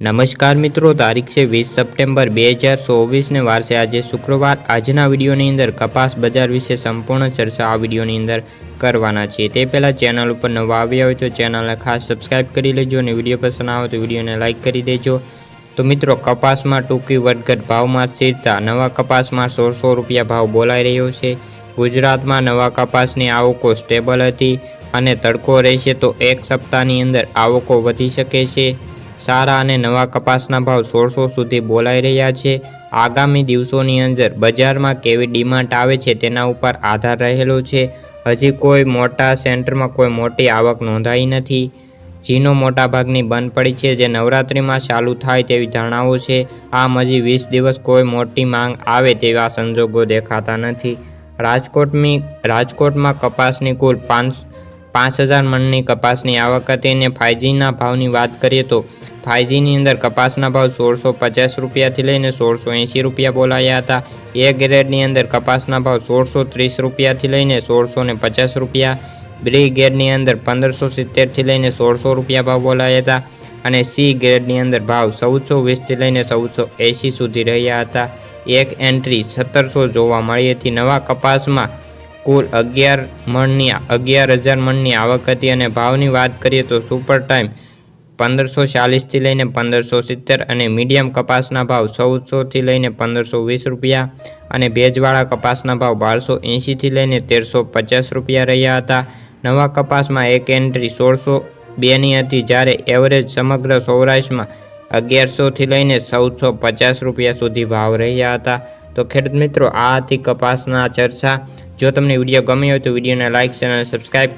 નમસ્કાર મિત્રો, તારીખ છે વીસ સપ્ટેમ્બર બે હજાર ચોવીસને વારસે આજે શુક્રવાર. આજના વિડીયોની અંદર કપાસ બજાર વિશે સંપૂર્ણ ચર્ચા આ વિડીયોની અંદર કરવાના છીએ. તે પહેલાં ચેનલ ઉપર નવા આવ્યા હોય તો ચેનલને ખાસ સબસ્ક્રાઇબ કરી લેજો અને વીડિયો પસંદ આવે તો વિડીયોને લાઇક કરી દેજો. તો મિત્રો, કપાસમાં ટૂંકી વધઘટ ભાવમાં સ્થિરતા. નવા કપાસમાં સોળસો રૂપિયા ભાવ બોલાઈ રહ્યો છે. ગુજરાતમાં નવા કપાસની આવકો સ્ટેબલ હતી અને તડકો રહેશે તો એક સપ્તાહની અંદર આવકો વધી શકે છે. સારા અને નવા કપાસના ભાવ સોળસો સુધી બોલાઈ રહ્યા છે. આગામી દિવસોની અંદર બજારમાં કેવી ડિમાન્ડ આવે છે તેના ઉપર આધાર રહેલો છે. હજી કોઈ મોટા સેન્ટરમાં કોઈ મોટી આવક નોંધાઈ નથી. જીનો મોટાભાગની બંધ પડી છે જે નવરાત્રિમાં ચાલુ થાય તેવી ધારણાઓ છે. આમ હજી વીસ દિવસ કોઈ મોટી માંગ આવે તેવા સંજોગો દેખાતા નથી. રાજકોટની રાજકોટમાં કપાસની કુલ પાંચ પાંચ હજાર મણની કપાસની આવક હતી અને ફાઇવજીના ભાવની વાત કરીએ તો ફાઇવજીની અંદર કપાસના ભાવ સોળસો પચાસ રૂપિયાથી લઈને સોળસો એંશી રૂપિયા બોલાયા હતા. એ ગ્રેડની અંદર કપાસના ભાવ સોળસો ત્રીસ રૂપિયાથી લઈને સોળસો ને પચાસ રૂપિયા. બ્રી ગ્રેડની અંદર પંદરસો સિત્તેરથી લઈને સોળસો રૂપિયા ભાવ બોલાયા હતા અને સી ગ્રેડની અંદર ભાવ ચૌદસો વીસથી લઈને ચૌદસો એંશી સુધી રહ્યા હતા. એક એન્ટ્રી સત્તરસો જોવા મળી હતી. નવા કપાસમાં કુલ અગિયાર મણની અગિયાર હજાર મણની આવક હતી અને ભાવની વાત કરીએ તો સુપર ટાઈમ પંદરસો ચાલીસથી લઈને પંદરસો સિત્તેર અને મીડિયમ કપાસના ભાવ ચૌદસોથી લઈને પંદરસો વીસ રૂપિયા અને ભેજવાળા કપાસના ભાવ બારસો એંશીથી લઈને તેરસો પચાસ રૂપિયા રહ્યા હતા. નવા કપાસમાં એક એન્ટ્રી સોળસો બેની હતી જ્યારે એવરેજ સમગ્ર સૌરાષ્ટ્રમાં અગિયારસોથી લઈને ચૌદસો પચાસ રૂપિયા સુધી ભાવ રહ્યા હતા. તો ખેડૂત મિત્રો આ હતી કપાસના ચર્ચા. જો તમને વીડિયો ગમ્યો હોય તો વિડીયોને લાઇક અને સબસ્ક્રાઈબ કરી